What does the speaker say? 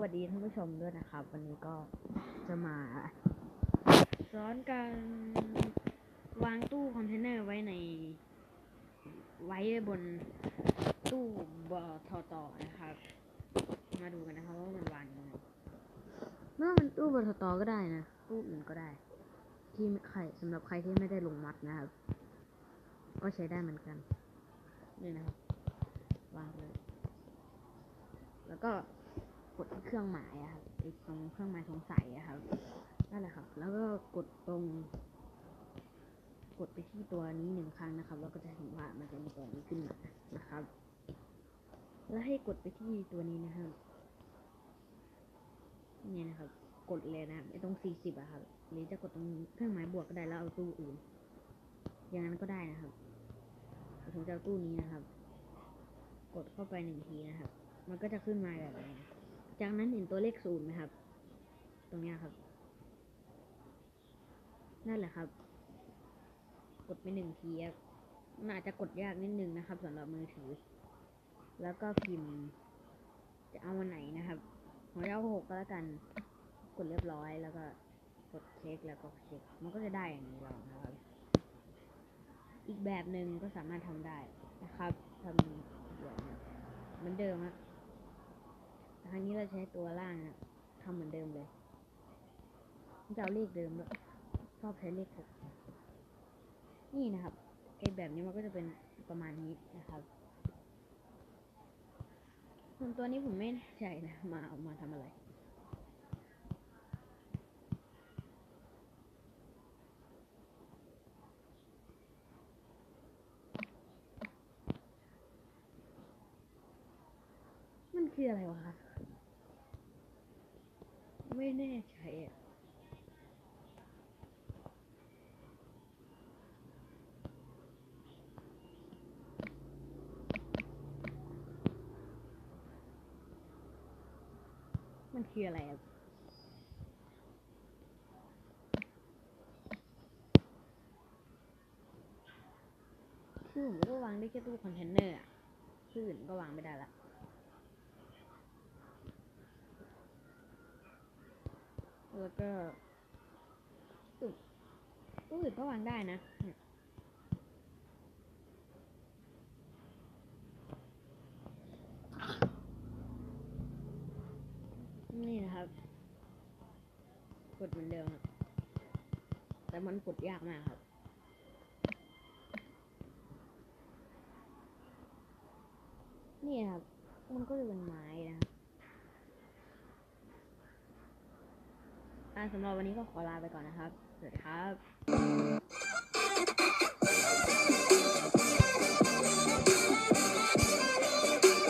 วัสดีท่านผู้ชมด้วยนะครับ วันนี้ก็จะมาสอนการวางตู้คอนเทนเนอร์ไว้ใน ไว้บนตู้บอทอต่อนะครับ มาดูกันนะครับว่ามันวางยังไงเมื่อมันตู้บอทอตอก็ได้นะตู้อื่นก็ได้ ที่ใครสำหรับใครที่ไม่ได้ลงมัดนะครับ ก็ใช้ได้เหมือนกันนี่นะครับวางเลยแล้วก็ กดที่เครื่องหมายอะครับไอ้ตรงเครื่องหมายสงสัยอะครับนั่นแหละครับ แล้วก็กดตรง กดไปที่ตัวนี้หนึ่งครั้งนะครับ แล้วก็จะเห็นว่ามันจะมีตัวนี้ขึ้นมานะครับ แล้วให้กดไปที่ตัวนี้นะครับเนี่ยนะครับ กดเลยนะไอ้ตรงสี่สิบอะครับหรือจะกดตรงเครื่องหมายบวกก็ได้แล้วเอาตู้อื่น อย่างนั้นก็ได้นะครับแต่ผมจะเอาตู้นี้นะครับ กดเข้าไปหนึ่งทีนะครับ มันก็จะขึ้นมาแบบนี้ จากนั้นเห็นตัวเลขศูนย์ไหมครับ ตรงนี้ครับ นั่นแหละครับ กดไปหนึ่งทีครับมันอาจจะกดยากนิดนึงนะครับสำหรับมือถือ แล้วก็พิมพ์ จะเอาวันไหนนะครับผมจะเอาหกก็แล้วกัน กดเรียบร้อยแล้วก็กดเช็คแล้วก็เช็ค มันก็จะได้อย่างนี้แล้วนะครับ อีกแบบหนึ่งก็สามารถทำได้นะครับทำเหมือนเดิมอะ รั้งนี้เราใช้ตัวล่างอะทำเหมือนเดิมเลยจะเอาเลขเดิมด้วชอบใช้เลขหกนี่นะครับไอแบบนี้มันก็จะเป็นประมาณนี้นะครับส่วนตัวนี้ผมไม่แน่ใจนะ มาเอามาทำอะไรมันคืออะไรวะครับ ไม่แน่ใจอะมันคืออะไรครับคือผมก็วางได้แค่ตู้คอนเทนเนอร์อะที่อื่นก็วางไม่ได้ละ แล้วก็ตู้ตู้อื่นก็วางได้นะนี่นะครับ กดเหมือนเดิมแต่มันกดยากมากครับนี่ครับ มันก็จะเป็นไม้นะครับ สำหรับวันนี้ก็ขอลาไปก่อนนะครับ สวัสดีครับ